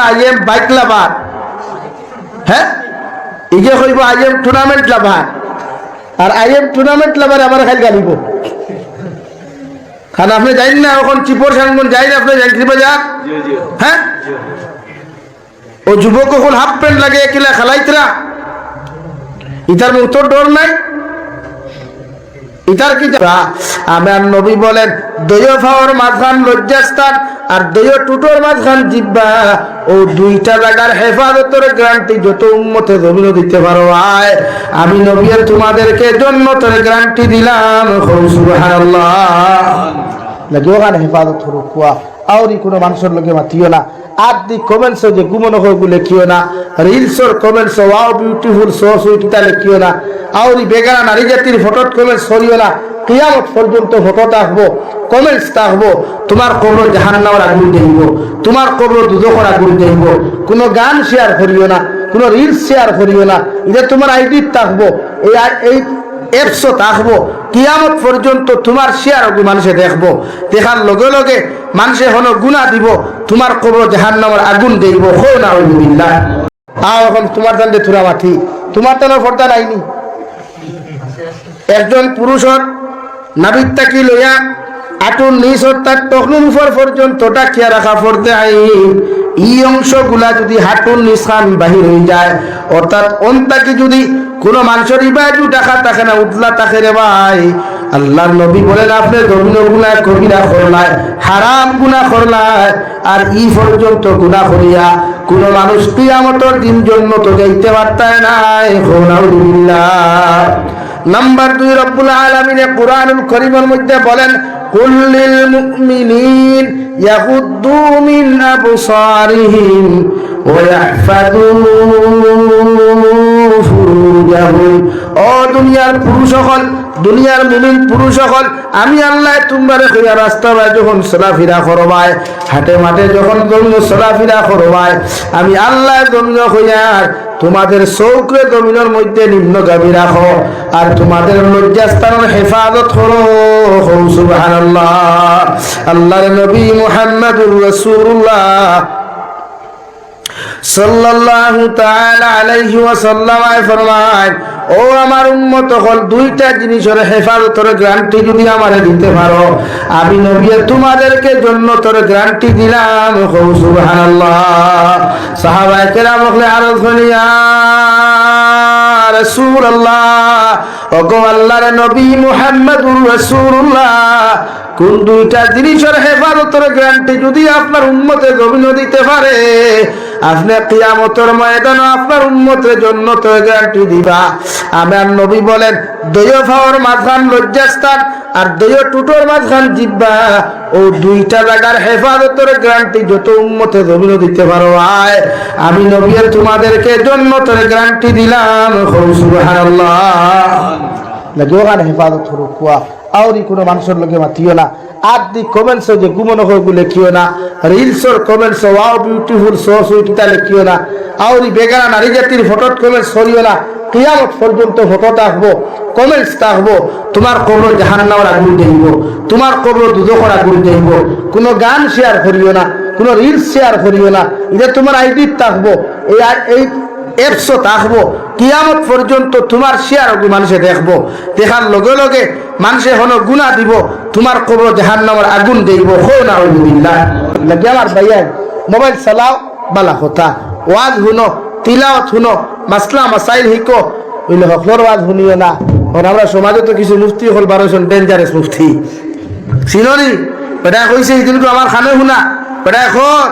না I am bike লাভার। হ্যাঁ? ইগে কইব আই এম টুর্নামেন্ট লাভার। আর আই এম টুর্নামেন্ট লাভার আমার খালি গালিব। কারণ আপনি জানেন না এখন চিপর সাংগন যাই না আপনি জানতে বাজার? হ্যাঁ? ও যুবক কখন হাফ প্যান্ট লাগে একিলা খেলাইতরা। ইতার মুখ তোর ডর নাই? ইতার কি আমার নবী বলেন, দয় ফাওয়ার মাঝখান লজ্জাস্থান আর দয় টুটোর মাঝখান জিব্বা। ও দুইটা জায়গার হেফাজতের গ্রান্টি যত উন্মতে জমিন দিতে পারো, আয়। আমি নবী তোমাদেরকে জন্মতের গ্রান্টি দিলাম। সুবহানাল্লাহ। লাগে ওখানে হেফাজত হরো আউরি কোনো মানুষের লোকে মাতিও না। দি কমেন্টস যে গুমন গুলে কিও না। রিলসর comments wow beautiful so sweet লিখিও না। আউরি বেগানা নারী জাতির ফটোত কমেন্টস করিও না। কিয়ামত পর্যন্ত ফটো থাকব কমেন্টস থাকব তোমার কবর জাহান্নামের আগুন দেব তোমার কবর দুদকর আগুন দেব কোনো গান শেয়ার করিও না, কোনো রিলস শেয়ার করিও না। এটা তোমার আইডি থাকব এই এই একশো থাকব কিয়ামত পর্যন্ত তোমার শেয়ার মানুষে দেখব। দেখার লগে লগে মানুষে হল গুণা দিব, তোমার কবর জাহান নামের আগুন দেখব হো না আও, এখন তোমার দান্ডে থুরা মাঠি তোমার তো ফর্দা নাইনি। একজন পুরুষর নাবিক তাকি লইয়া আটুর নিচ তার টকনুর উপর পর্যন্ত রাখা পড়তে আই এই অংশগুলা যদি হাঁটুর নিশান বাহির হয়ে যায়, অর্থাৎ অন্তাকে যদি কোনো মানুষের ইবাজু টাকা থাকে না, উতলা থাকে রে ভাই, আল্লাহর নবী বলেন, আপনি দমিন গুণা কবিরা করলায় হারাম গুণা করলায় আর ই পর্যন্ত গুণা করিয়া কোনো মানুষ কিয়ামতর দিন জন্য তো যাইতে পারতায় নাই। হোনাউদ্দিল্লাহ নাম্বার দুই রব্বুল আলমিনে কোরআনুল করিমের মধ্যে বলেন, কুল্লিল মুমিনিন ইয়াগুদ্দু মিন আবসারিহিম ও দুনিয়ার পুরুষ সকল, দুনিয়ার মুমিন পুরুষ সকল, আমি আল্লাহ তোমরা কইয়া রাস্তা বাই যখন চলাফেরা করবায়, হাটে মাঠে যখন তুমি চলাফেরা করবায়, আমি আল্লাহ জমিন কইয়ার তোমাদের চৌকে জমিনের মধ্যে নিম্নগামী রাখো আর তোমাদের লজ্জাস্থানের হেফাজত করো আল্লাহ আল্লাহর নবী মুহাম্মদুর রাসূলুল্লাহ। সাল্লাল্লাহু তাআলা আলাইহি ওয়াসাল্লাম ফরমায়, ও আমার উম্মত হল দুইটা জিনিসের হেফাজতের গ্যারান্টি যদি আমারে দিতে পারো। আমি নবী তোমাদেরকে জন্য তোর গ্যারান্টি দিলাম। হৌ সুবহানাল্লাহ। সাহাবায়ে কেরাম হলে আরজ করিয়া রাসূলুল্লাহ, ওগো আল্লাহর নবী মুহাম্মদুর রাসূলুল্লাহ। কোন দুইটা জিনিসের হেফাজতের গ্যারান্টি যদি আপনার উম্মতে জমিন দিতে পারে, আপনি কিয়ামতের ময়দানে আপনার উন্মতের জন্য তো গ্যারান্টি দিবা। আমার নবী বলেন, দয় ফাওয়ার মাঝখান লজ্জাস্থান আর দয় টুটোর মাঝখান জিব্বা। ও দুইটা জায়গার হেফাজতের গ্যারান্টি যত উম্মতে জমিন দিতে পারো আয় আমি নবী তোমাদেরকে জন্য তোর গ্যারান্টি দিলাম। সুবহানাল্লাহ। লাগে ওখানে হেফাজত হরো আউরি কোনো মানুষের লোকে মাতিও না। আর দি কমেন্টস যে গুমন হয়ে লেখিও না। রিলসর comments wow beautiful so sweet তা লেখিও না। আউরি বেগানা নারী জাতির ফটোত কমেন্টস করিও না। কিয়ামত পর্যন্ত ফটো থাকব কমেন্টস থাকব তোমার কবর জাহান্নামের আগুন দেব তোমার কবর দুদকর আগুন দেব কোনো গান শেয়ার করিও না, কোনো রিলস শেয়ার করিও না। এটা তোমার আইডি থাকব এই এই একশো থাকব কিয়ামত পর্যন্ত তোমার শেয়ার মানুষে দেখব। দেখার লগে লগে মানুষে হন গুণা দিব। তোমার কবর জাহান নামের আগুন দেব হো না আমার ভাইয়া, মোবাইল চালাও, বালা কথা। ওয়াজ শুনো, তিলাওয়াত শুনো, মাসলা মাসাইল শিকো। বুঝলে হকলর ওয়াজ শুনিও না। কারণ আমরা সমাজে তো কিছু মুফতি হল বারোজন ডেঞ্জারাস মুফতি। চিননি বেটা কইছে সেদিনকে আমার খানে শুনা। বেটা খর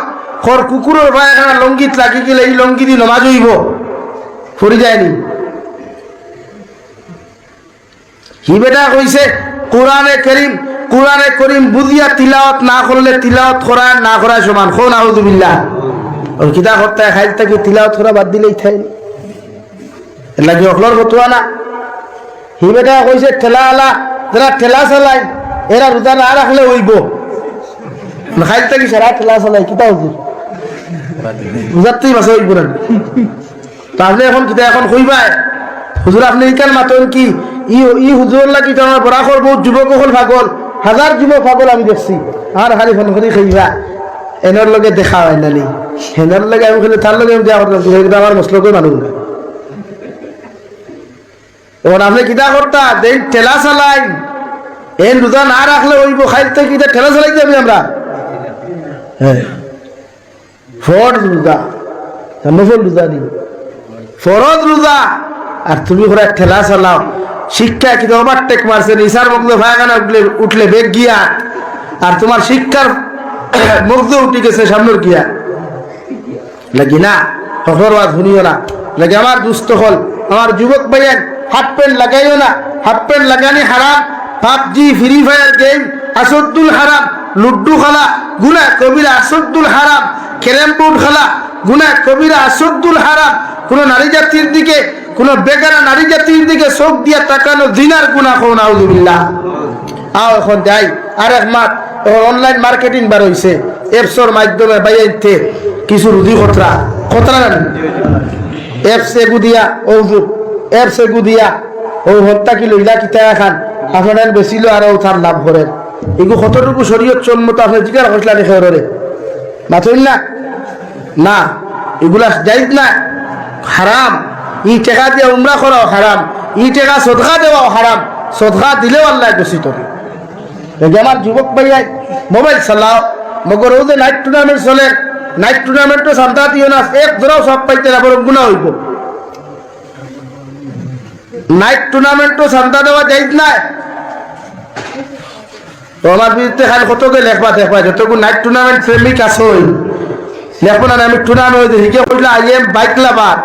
খর কুকুরের ভাই লঙ্গিত লাগি গেলে এই লঙ্গি দি নমাজ হইব। ফুরি যায়নি। হি বেটা কইছে কোরআনে করিম কোরআনে করিম বুঝিয়া তিলাওয়াত না করলে তিলাওয়াত করা না করা সমান। খো না হুদুবিল্লাহ ওই কিতা করতে খাইল তাকে তিলাওয়াত করা বাদ দিলেই থাই লাগি অখলর ফতুয়া না। হি বেটা কইছে ঠেলা আলা যারা ঠেলা চালাই এরা রোজা না রাখলে হইব। খাইল তাকে সারা ঠেলা চালাই, কিতা হুজুর রোজাতেই বাসা হইব না তা এখন কিতা এখন কইবাই হুজুর, আপনি ইকান মাতন কি? ই ই হুজুর লাগি তো আমার বড়া বহুত যুবক হল পাগল। হাজার যুবক পাগল আমি দেখছি। আর খালি ফোন করি খাইবা এনের লগে দেখা হয় নালি। হেনার লাগে আমি খালি তার লাগে আমি দেওয়া করতাম কিন্তু আমার মশলকে মানুষ না। এখন আপনি কিতা করতা দেন ঠেলা চালাই। এন রোজা না রাখলে ওইব খাইতে কিতা ঠেলা চালাই যাবি আমরা? হ্যাঁ ফরজ রোজা নফল রোজা নি ফরজ রোজা। আর তুমি করে ঠেলা চালাও। শিক্ষা কিন্তু ওভারটেক মারছে? নিসার মগ্ন ভাগানা উঠলে উঠলে বেগ গিয়া? আর তোমার শিক্ষার মগ্ন উঠে গেছে সামনের গিয়া। লাগি না হরবাদ শুনিও না। লাগে আমার দুস্থ হল। আমার যুবক ভাইয়ের হাফ প্যান্ট লাগাইও না। হাফ প্যান্ট লাগানি হারাম। পাবজি, ফ্রি ফায়ার গেম আসদ্দুল হারাম লুড্ডু খেলা, গুনা কবিরা আসদ্দুল হারাম, ক্যারেম বোর্ড খেলা গুনা কবিরা আসদ্দুল হারাম। কোন নারী জাতির দিকে, কোন বেকারা নারী জাতির দিকে চোখ দিয়া তাকানো দিনার গুনা কোন আউজুবিল্লাহ আও এখন যাই আর এক মাস অনলাইন মার্কেটিং বার হইছে। এপসর মাধ্যমে বাইতে কিছু রুদি খতরা। খতরা জানেন এপস এগু দিয়া ও এপস এগু দিয়া ও হত্যা কি লইলা কিতা খান। আপনার বেশিল আর ও তার লাভ করেন এগু কতটুকু শরীয়ত সম্মত আপনি জিজ্ঞাসা করছিলেন খেয়রে মাথইল না? না, এগুলা যাইত না, হারাম। ই টেকা দিয়ে উমরা করাও হারাম। ই টেকা সদকা দেওয়াও হারাম। সদকা দিলেও আল্লাহ গছিত আমার যুবক ভাইয়াই মোবাইল চালাও। মগর যে নাইট টুর্নামেন্ট চলে। নাইট টুর্নামেন্টও সান্তা দিও না, এক ধরাও সব পাইতে না বরং গুণা হইব। নাইট টুর্নামেন্টও সান্তা দেওয়া যাইত না তো আমার বিরুদ্ধে খালি কতকে লেখবা, দেখবা যতটুকু নাইট টুর্নামেন্ট প্রেমিক আসই না আমি টুর্নামেন্ট হিকে কইলা আই এম বাইক লাভার।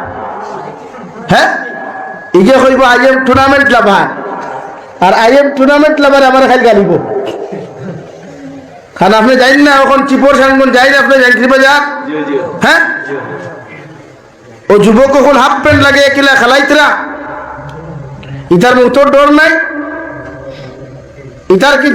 হ্যাঁ? ইগে কইব আই এম টুর্নামেন্ট লাভার। আর আই এম টুর্নামেন্ট লাভার আমার খালি গালিব। কারণ আপনি যাইন না এখন চিপর সাঙ্গন যাই না আপনি যাই বাজার? হ্যাঁ? ও যুবক এখন হাফ প্যান্ট লাগে একিলা খেলাইতরা ইতার মুতর ডর নাই? ইতার কি